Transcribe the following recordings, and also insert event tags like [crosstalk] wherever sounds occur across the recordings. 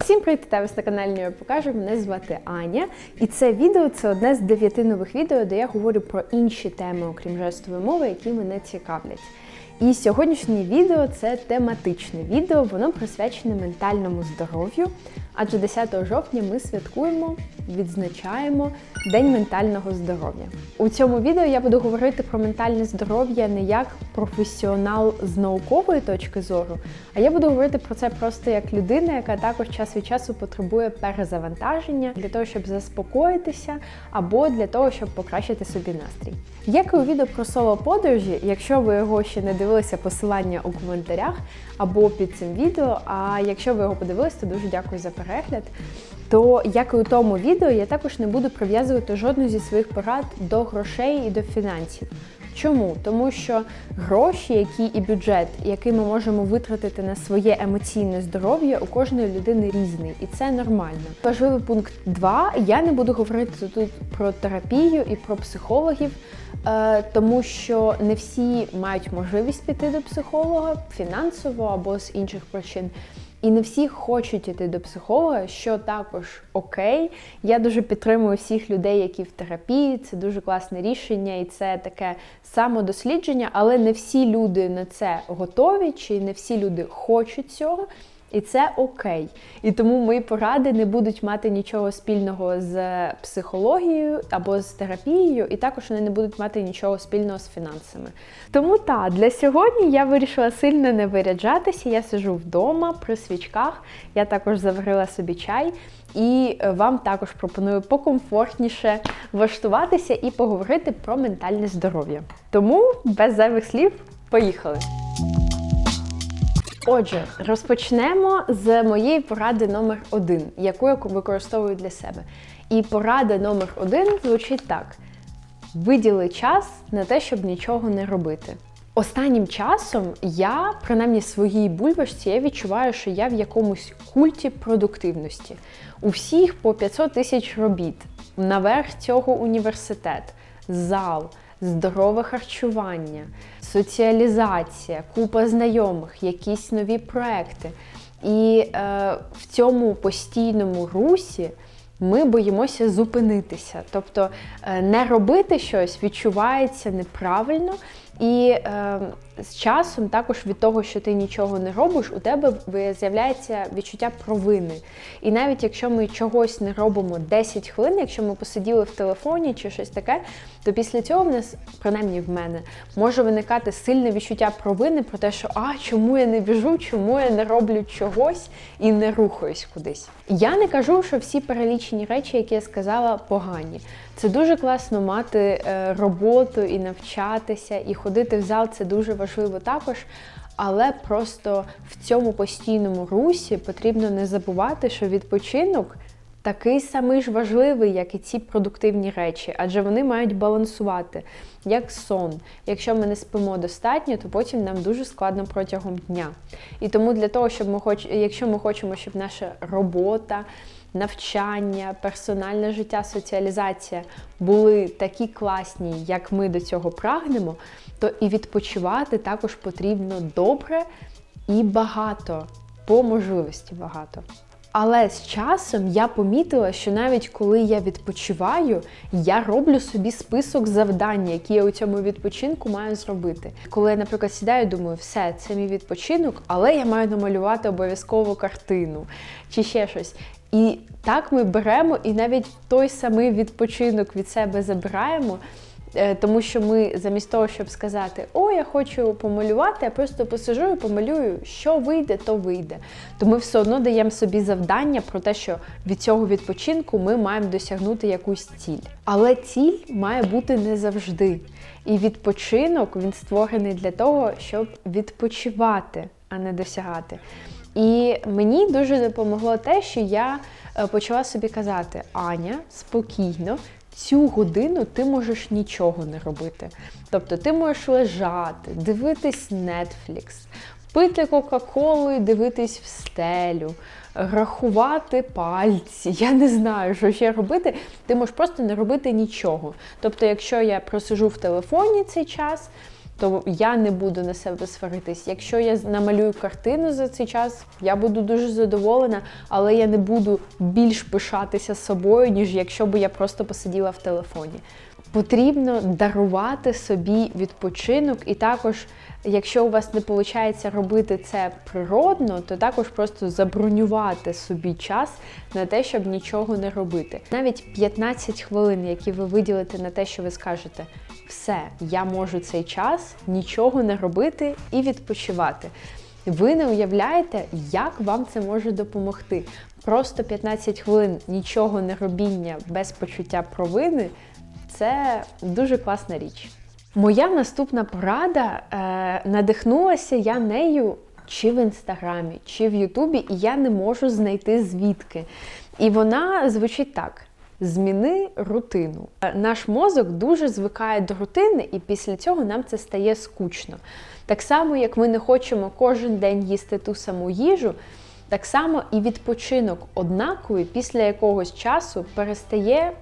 Всім привіт, та вас на каналі Нью покажу. Мене звати Аня, і це відео це одне з дев'яти нових відео, де я говорю про інші теми, окрім жестової мови, які мене цікавлять. І сьогоднішнє відео це тематичне відео, воно присвячене ментальному здоров'ю. Адже 10 жовтня ми святкуємо, відзначаємо День ментального здоров'я. У цьому відео я буду говорити про ментальне здоров'я не як професіонал з наукової точки зору, а я буду говорити про це просто як людина, яка також час від часу потребує перезавантаження для того, щоб заспокоїтися, або для того, щоб покращити собі настрій. Як і у відео про соло подорожі, якщо ви його ще не дивилися, посилання у коментарях або під цим відео. А якщо ви його подивилися, то дуже дякую за перегляд. То, як і у тому відео, я також не буду прив'язувати жодну зі своїх порад до грошей і до фінансів. Чому? Тому що гроші, які і бюджет, який ми можемо витратити на своє емоційне здоров'я, у кожної людини різний, і це нормально. Важливий пункт 2. Я не буду говорити тут про терапію і про психологів, е, тому що не всі мають можливість піти до психолога фінансово або з інших причин. І не всі хочуть іти до психолога, що також окей. Я дуже підтримую всіх людей, які в терапії. Це дуже класне рішення, і це таке самодослідження, але не всі люди на це готові, чи не всі люди хочуть цього. І це окей. І тому мої поради не будуть мати нічого спільного з психологією або з терапією, і також вони не будуть мати нічого спільного з фінансами. Тому так, для сьогодні я вирішила сильно не виряджатися. Я сижу вдома при свічках, я також заварила собі чай. І вам також пропоную покомфортніше влаштуватися і поговорити про ментальне здоров'я. Тому без зайвих слів, поїхали! Отже, розпочнемо з моєї поради номер один, яку я використовую для себе. І порада номер один звучить так: виділи час на те, щоб нічого не робити. Останнім часом я, принаймні своїй бульбашці, я відчуваю, що я в якомусь культі продуктивності. У всіх по 500 тисяч робіт, наверх цього університет, зал, здорове харчування, соціалізація, купа знайомих, якісь нові проекти. І е, в цьому постійному русі ми боїмося зупинитися. Тобто е, не робити щось відчувається неправильно. І е, з часом, також від того, що ти нічого не робиш, у тебе з'являється відчуття провини. І навіть якщо ми чогось не робимо 10 хвилин, якщо ми посиділи в телефоні чи щось таке, то після цього в нас, принаймні в мене, може виникати сильне відчуття провини про те, що а чому я не біжу, чому я не роблю чогось і не рухаюсь кудись. Я не кажу, що всі перелічені речі, які я сказала, погані. Це дуже класно мати е, роботу і навчатися, і ходити в зал це дуже важливо також. Але просто в цьому постійному русі потрібно не забувати, що відпочинок такий самий ж важливий, як і ці продуктивні речі, адже вони мають балансувати, як сон. Якщо ми не спимо достатньо, то потім нам дуже складно протягом дня. І тому для того, щоб ми хоч, якщо ми хочемо, щоб наша робота, навчання, персональне життя, соціалізація були такі класні, як ми до цього прагнемо, то і відпочивати також потрібно добре і багато, по можливості багато. Але з часом я помітила, що навіть коли я відпочиваю, я роблю собі список завдань, які я у цьому відпочинку маю зробити. Коли я, наприклад, сідаю, думаю, все, це мій відпочинок, але я маю намалювати обов'язково картину чи ще щось. І так ми беремо і навіть той самий відпочинок від себе забираємо. Е, тому що ми замість того, щоб сказати, о, я хочу помалювати, я просто посижу і помалюю, що вийде, то вийде. То ми все одно даємо собі завдання про те, що від цього відпочинку ми маємо досягнути якусь ціль. Але ціль має бути не завжди. І відпочинок він створений для того, щоб відпочивати, а не досягати. І мені дуже допомогло те, що я почала собі казати: Аня, спокійно, цю годину ти можеш нічого не робити. Тобто ти можеш лежати, дивитись Netflix, пити Кока-Колу і дивитись в стелю, рахувати пальці. Я не знаю, що ще робити. Ти можеш просто не робити нічого. Тобто, якщо я просижу в телефоні цей час. То я не буду на себе сваритись. Якщо я намалюю картину за цей час, я буду дуже задоволена, але я не буду більш пишатися собою, ніж якщо б я просто посиділа в телефоні. Потрібно дарувати собі відпочинок, і також, якщо у вас не виходить робити це природно, то також просто забронювати собі час на те, щоб нічого не робити. Навіть 15 хвилин, які ви виділите на те, що ви скажете, все, я можу цей час нічого не робити і відпочивати. Ви не уявляєте, як вам це може допомогти. Просто 15 хвилин нічого не робіння без почуття провини це дуже класна річ. Моя наступна порада е, надихнулася я нею чи в інстаграмі, чи в Ютубі, і я не можу знайти звідки. І вона звучить так: зміни рутину. Е, Наш мозок дуже звикає до рутини, і після цього нам це стає скучно. Так само, як ми не хочемо кожен день їсти ту саму їжу. Так само і відпочинок однаковий після якогось часу перестає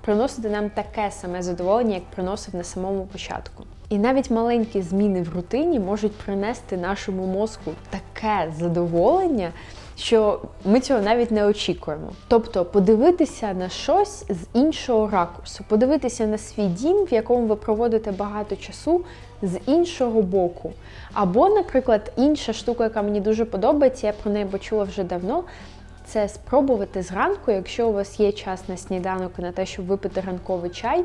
приносити нам таке саме задоволення, як приносив на самому початку. І навіть маленькі зміни в рутині можуть принести нашому мозку таке задоволення, що ми цього навіть не очікуємо. Тобто подивитися на щось з іншого ракурсу, подивитися на свій дім, в якому ви проводите багато часу, з іншого боку. Або, наприклад, інша штука, яка мені дуже подобається, я про неї почула вже давно. Це спробувати зранку, якщо у вас є час на сніданок і на те, щоб випити ранковий чай,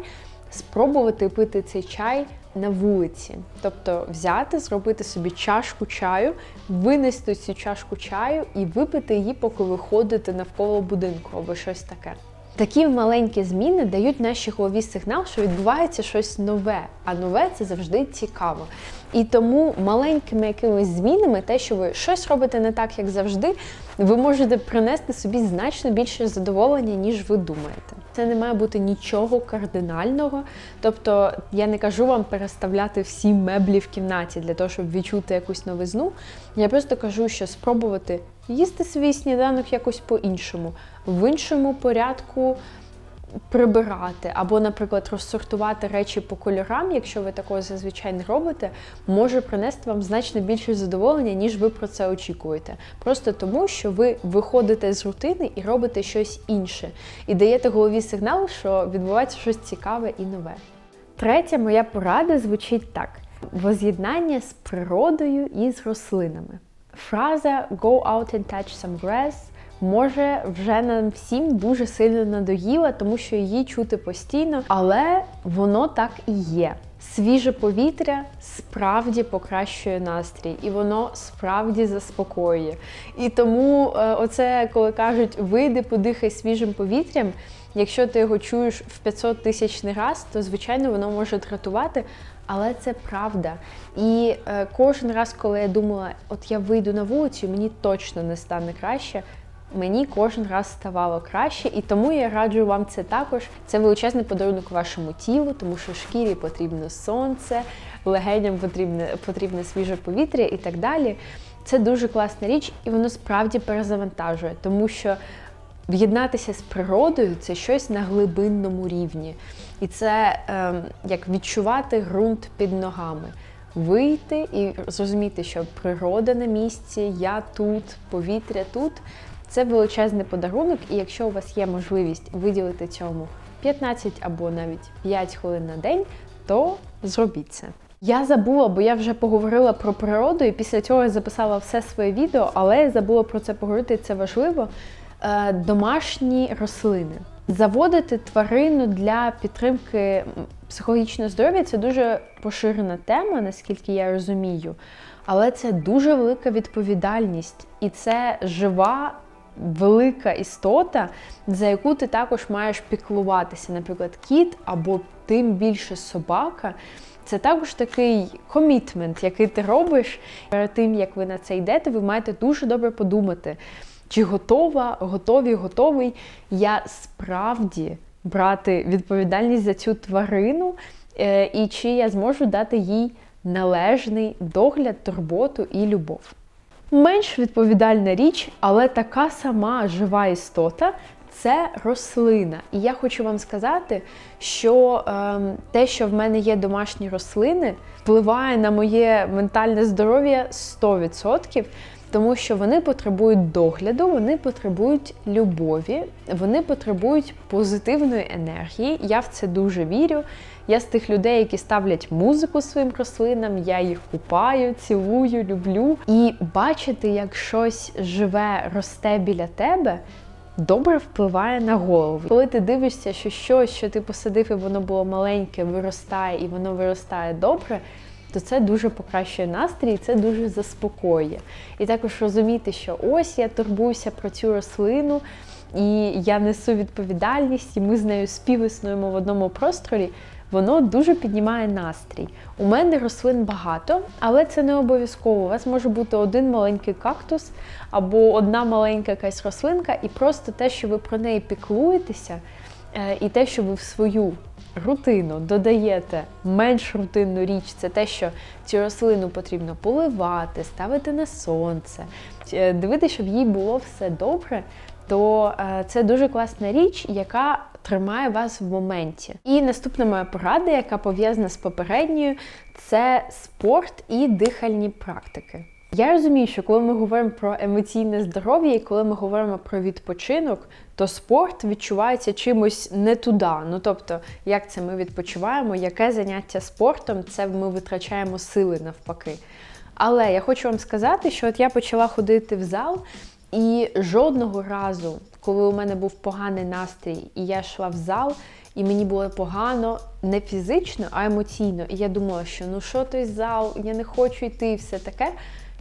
спробувати пити цей чай на вулиці. Тобто взяти, зробити собі чашку чаю, винести цю чашку чаю і випити її, поки ви ходите навколо будинку або щось таке. Такі маленькі зміни дають нашій голові сигнал, що відбувається щось нове, а нове це завжди цікаво. І тому маленькими якимись змінами, те, що ви щось робите не так, як завжди, ви можете принести собі значно більше задоволення, ніж ви думаєте. Це не має бути нічого кардинального. Тобто я не кажу вам переставляти всі меблі в кімнаті для того, щоб відчути якусь новизну. Я просто кажу, що спробувати їсти свій сніданок якось по-іншому, в іншому порядку прибирати, або, наприклад, розсортувати речі по кольорам, якщо ви такого зазвичай не робите, може принести вам значно більше задоволення, ніж ви про це очікуєте. Просто тому, що ви виходите з рутини і робите щось інше, і даєте голові сигнал, що відбувається щось цікаве і нове. Третя моя порада звучить так: воз'єднання з природою і з рослинами. Фраза «go out and touch some grass» може вже нам всім дуже сильно надоїла, тому що її чути постійно, але воно так і є. Свіже повітря справді покращує настрій, і воно справді заспокоює. І тому, е, оце коли кажуть, вийди, подихай свіжим повітрям. Якщо ти його чуєш в 500 тисячний раз, то звичайно воно може дратувати, але це правда. І е, кожен раз, коли я думала, от я вийду на вулицю, мені точно не стане краще. Мені кожен раз ставало краще, і тому я раджу вам це також. Це величезний подарунок вашому тілу, тому що шкірі потрібно сонце, легеням потрібне, потрібне свіже повітря і так далі. Це дуже класна річ, і воно справді перезавантажує, тому що в'єднатися з природою це щось на глибинному рівні. І це е, як відчувати ґрунт під ногами. Вийти і зрозуміти, що природа на місці, я тут, повітря тут. Це величезний подарунок, і якщо у вас є можливість виділити цьому 15 або навіть 5 хвилин на день, то зробіть це. Я забула, бо я вже поговорила про природу, і після цього записала все своє відео, але я забула про це поговорити, це важливо. Е, домашні рослини. Заводити тварину для підтримки психологічного здоров'я це дуже поширена тема, наскільки я розумію. Але це дуже велика відповідальність, і це жива велика істота, за яку ти також маєш піклуватися. Наприклад, кіт або тим більше собака. Це також такий комітмент, який ти робиш перед тим, як ви на це йдете, ви маєте дуже добре подумати, чи готова, готові, готовий я справді брати відповідальність за цю тварину, е, і чи я зможу дати їй належний догляд, турботу і любов. Менш відповідальна річ, але така сама жива істота це рослина. І я хочу вам сказати, що ем, те, що в мене є домашні рослини, впливає на моє ментальне здоров'я 100%. Тому що вони потребують догляду, вони потребують любові, вони потребують позитивної енергії. Я в це дуже вірю. Я з тих людей, які ставлять музику своїм рослинам, я їх купаю, цілую, люблю. І бачити, як щось живе, росте біля тебе. Добре впливає на голову. Коли ти дивишся, що щось, що ти посадив, і воно було маленьке, виростає і воно виростає добре, то це дуже покращує настрій, і це дуже заспокоює. І також розуміти, що ось я турбуюся про цю рослину, і я несу відповідальність, і ми з нею співіснуємо в одному просторі. Воно дуже піднімає настрій. У мене рослин багато, але це не обов'язково. У вас може бути один маленький кактус або одна маленька якась рослинка, і просто те, що ви про неї піклуєтеся, е, і те, що ви в свою рутину додаєте менш рутинну річ, це те, що цю рослину потрібно поливати, ставити на сонце, е, дивитися, щоб їй було все добре. То е, це дуже класна річ, яка тримає вас в моменті. І наступна моя порада, яка пов'язана з попередньою, це спорт і дихальні практики. Я розумію, що коли ми говоримо про емоційне здоров'я і коли ми говоримо про відпочинок, то спорт відчувається чимось не туди. Ну тобто, як це ми відпочиваємо, яке заняття спортом, це ми витрачаємо сили навпаки. Але я хочу вам сказати, що от я почала ходити в зал, і жодного разу, коли у мене був поганий настрій, і я йшла в зал, і мені було погано не фізично, а емоційно. І я думала, що ну що той зал, я не хочу йти, і все таке.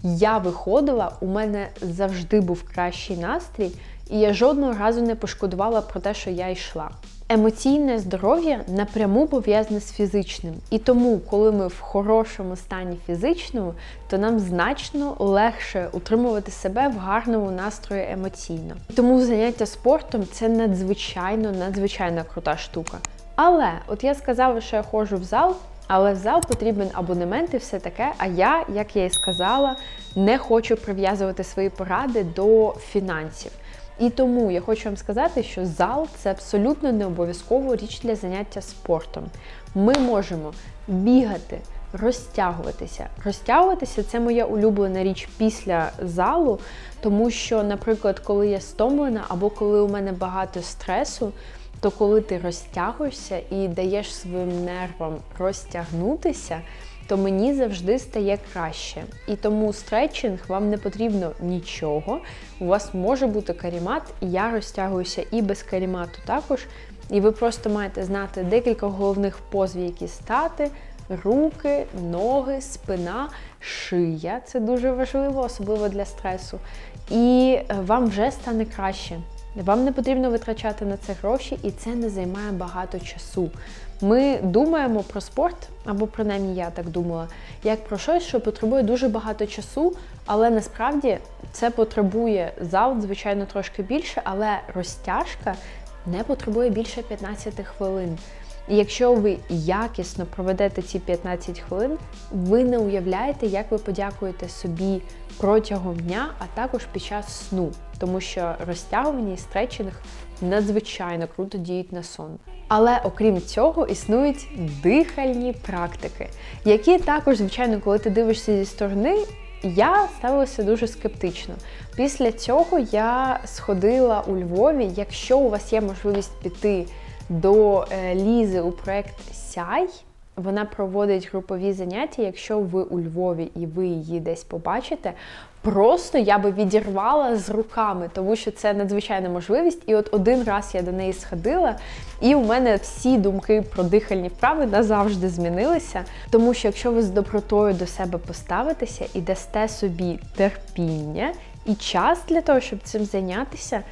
Я виходила, у мене завжди був кращий настрій, і я жодного разу не пошкодувала про те, що я йшла. Емоційне здоров'я напряму пов'язане з фізичним. І тому, коли ми в хорошому стані фізичному, то нам значно легше утримувати себе в гарному настрої емоційно. Тому заняття спортом це надзвичайно, надзвичайно крута штука. Але, от я сказала, що я ходжу в зал, але в зал потрібен абонемент і все таке. А я, як я і сказала, не хочу прив'язувати свої поради до фінансів. І тому я хочу вам сказати, що зал це абсолютно не обов'язково річ для заняття спортом. Ми можемо бігати, розтягуватися. Розтягуватися це моя улюблена річ після залу, тому що, наприклад, коли я стомлена або коли у мене багато стресу, то коли ти розтягуєшся і даєш своїм нервам розтягнутися, то мені завжди стає краще. І тому стретчинг вам не потрібно нічого. У вас може бути карімат, і я розтягуюся і без карімату також. І ви просто маєте знати декілька головних позв, які стати. Руки, ноги, спина, шия це дуже важливо, особливо для стресу. І вам вже стане краще. Вам не потрібно витрачати на це гроші, і це не займає багато часу. Ми думаємо про спорт, або принаймні я так думала, як про щось, що потребує дуже багато часу, але насправді це потребує зал, звичайно, трошки більше, але розтяжка не потребує більше 15 хвилин. І якщо ви якісно проведете ці 15 хвилин, ви не уявляєте, як ви подякуєте собі протягом дня, а також під час сну, тому що розтягування і стретчинг надзвичайно круто діють на сон. Але окрім цього, існують дихальні практики, які також, звичайно, коли ти дивишся зі сторони. Я ставилася дуже скептично. Після цього я сходила у Львові. Якщо у вас є можливість піти до е, Лізи у проект Сяй. Вона проводить групові заняття. Якщо ви у Львові і ви її десь побачите, просто я би відірвала з руками, тому що це надзвичайна можливість. І от один раз я до неї сходила, і у мене всі думки про дихальні вправи назавжди змінилися. Тому що якщо ви з добротою до себе поставитеся і дасте собі терпіння і час для того, щоб цим зайнятися.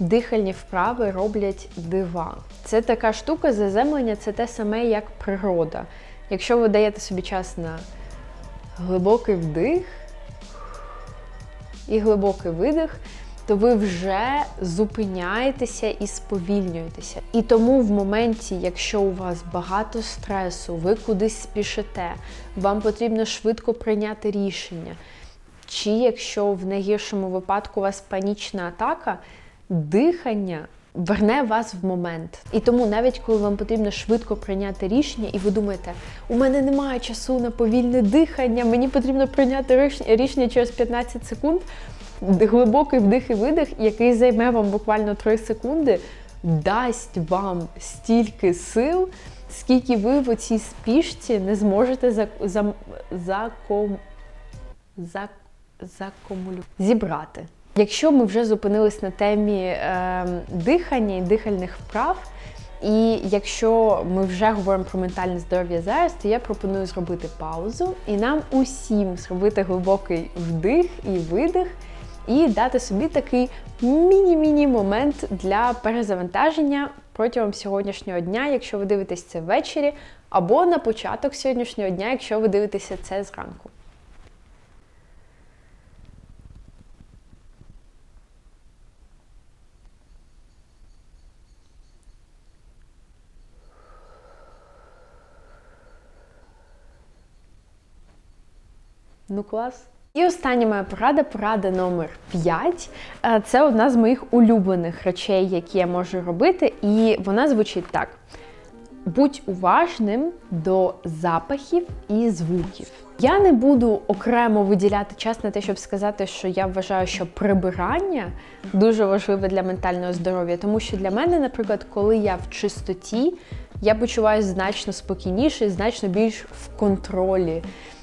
Дихальні вправи роблять дива. Це така штука, заземлення це те саме, як природа. Якщо ви даєте собі час на глибокий вдих і глибокий видих, то ви вже зупиняєтеся і сповільнюєтеся. І тому в моменті, якщо у вас багато стресу, ви кудись спішите, вам потрібно швидко прийняти рішення. Чи якщо в найгіршому випадку у вас панічна атака, дихання верне вас в момент. І тому, навіть коли вам потрібно швидко прийняти рішення, і ви думаєте, у мене немає часу на повільне дихання, мені потрібно прийняти рішення через 15 секунд. Глибокий вдих і видих, який займе вам буквально 3 секунди, дасть вам стільки сил, скільки ви в оцій спішці не зможете за, за, заком, за, закумулю... зібрати. Якщо ми вже зупинились на темі е, дихання і дихальних вправ, і якщо ми вже говоримо про ментальне здоров'я зараз, то я пропоную зробити паузу і нам усім зробити глибокий вдих і видих, і дати собі такий міні-міні момент для перезавантаження протягом сьогоднішнього дня, якщо ви дивитесь це ввечері, або на початок сьогоднішнього дня, якщо ви дивитеся це зранку. Ну, клас. І остання моя порада, порада номер 5. Е, Це одна з моїх улюблених речей, які я можу робити, і вона звучить так: будь уважним до запахів і звуків. Я не буду окремо виділяти час на те, щоб сказати, що я вважаю, що прибирання дуже важливе для ментального здоров'я, тому що для мене, наприклад, коли я в чистоті, я почуваюся значно спокійніше, значно більш в контролі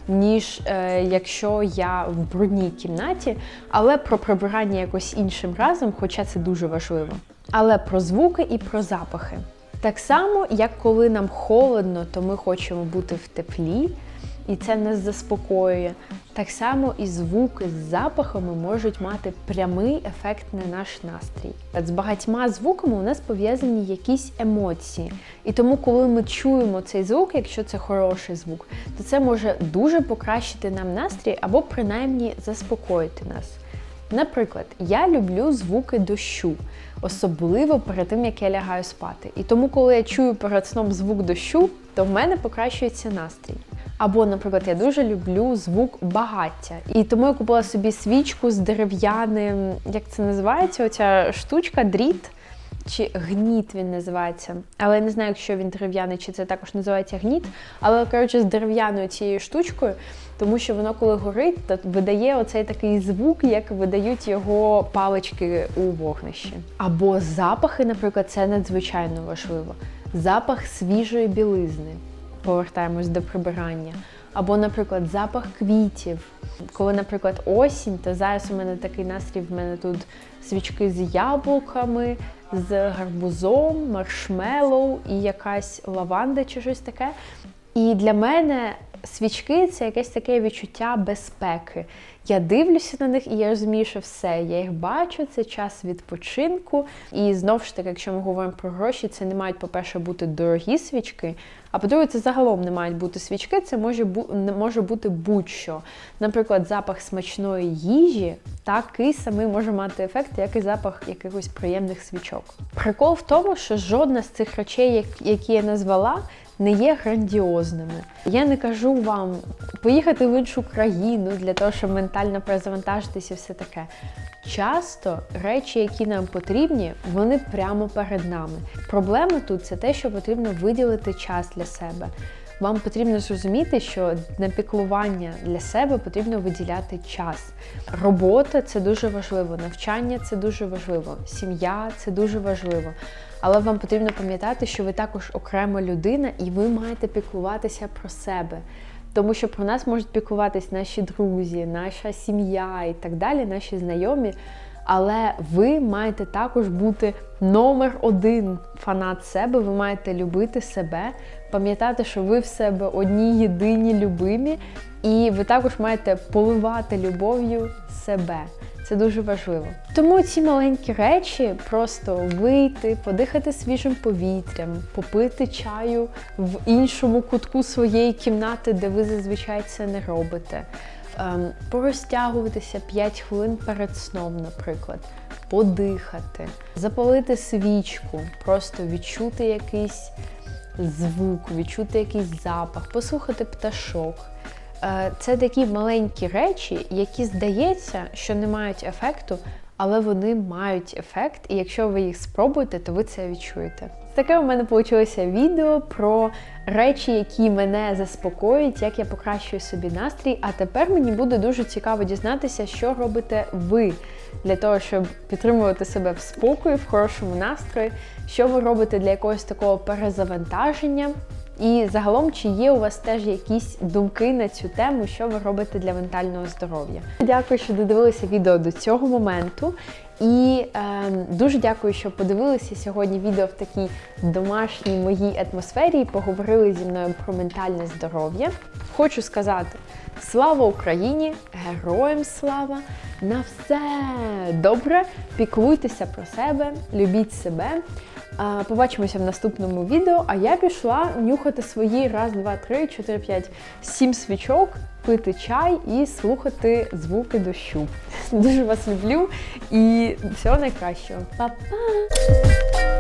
ніж е, якщо я в брудній кімнаті, але про прибирання якось іншим разом, хоча це дуже важливо. Але про звуки і про запахи. Так само, як коли нам холодно, то ми хочемо бути в теплі, і це нас заспокоює. Так само і звуки з запахами можуть мати прямий ефект на наш настрій. З багатьма звуками у нас пов'язані якісь емоції. І тому, коли ми чуємо цей звук, якщо це хороший звук, то це може дуже покращити нам настрій або принаймні заспокоїти нас. Наприклад, я люблю звуки дощу, особливо перед тим, як я лягаю спати. І тому, коли я чую перед сном звук дощу, то в мене покращується настрій. Або, наприклад, я дуже люблю звук багаття. І тому я купила собі свічку з дерев'яним, як це називається, оця штучка, дріт. Чи гніт він називається. Але я не знаю, якщо він дерев'яний, чи це також називається гніт. Але, коротше, з дерев'яною цією штучкою, тому що воно, коли горить, то видає оцей такий звук, як видають його палички у вогнищі. Або запахи, наприклад, це надзвичайно важливо. Запах свіжої білизни повертаємось до прибирання. Або, наприклад, запах квітів. Коли, наприклад, осінь, то зараз у мене такий настрій, в мене тут свічки з яблуками, з гарбузом, маршмеллоу і якась лаванда чи щось таке. І для мене свічки це якесь таке відчуття безпеки. Я дивлюся на них і я розумію, що все, я їх бачу, це час відпочинку. І знову ж таки, якщо ми говоримо про гроші, це не мають, по-перше, бути дорогі свічки. А по-друге, це загалом не мають бути свічки, це може може бути будь-що. Наприклад, запах смачної їжі такий самий може мати ефект, як і запах якихось приємних свічок. Прикол в тому, що жодна з цих речей, які я назвала, не є грандіозними. Я не кажу вам поїхати в іншу країну для того, щоб ментально перезавантажитися все таке. Часто речі, які нам потрібні, вони прямо перед нами. Проблема тут це те, що потрібно виділити час для себе. Вам потрібно зрозуміти, що на піклування для себе потрібно виділяти час. Робота це дуже важливо, навчання це дуже важливо, сім'я це дуже важливо. Але вам потрібно пам'ятати, що ви також окрема людина і ви маєте піклуватися про себе. Тому що про нас можуть піклуватись наші друзі, наша сім'я і так далі, наші знайомі. Але ви маєте також бути номер один фанат себе. Ви маєте любити себе, пам'ятати, що ви в себе одні єдині любимі, і ви також маєте поливати любов'ю себе. Це дуже важливо. Тому ці маленькі речі просто вийти, подихати свіжим повітрям, попити чаю в іншому кутку своєї кімнати, де ви зазвичай це не робите. Ем, порозтягуватися 5 хвилин перед сном, наприклад, подихати, запалити свічку, просто відчути якийсь звук, відчути якийсь запах, послухати пташок. Е, Це такі маленькі речі, які здається, що не мають ефекту, але вони мають ефект, і якщо ви їх спробуєте, то ви це відчуєте. Таке у мене вийшло відео про речі, які мене заспокоюють, як я покращую собі настрій. А тепер мені буде дуже цікаво дізнатися, що робите ви для того, щоб підтримувати себе в спокої, в хорошому настрої, що ви робите для якогось такого перезавантаження. І загалом, чи є у вас теж якісь думки на цю тему, що ви робите для ментального здоров'я? Дякую, що додивилися відео до цього моменту. І е, дуже дякую, що подивилися сьогодні відео в такій домашній моїй атмосфері і поговорили зі мною про ментальне здоров'я. Хочу сказати: слава Україні! Героям слава! На все добре! Піклуйтеся про себе, любіть себе. Побачимося в наступному відео. А я пішла нюхати свої раз, два, три, чотири, п'ять, сім свічок, пити чай і слухати звуки дощу. [laughs] Дуже вас люблю і всього найкращого. Па-па!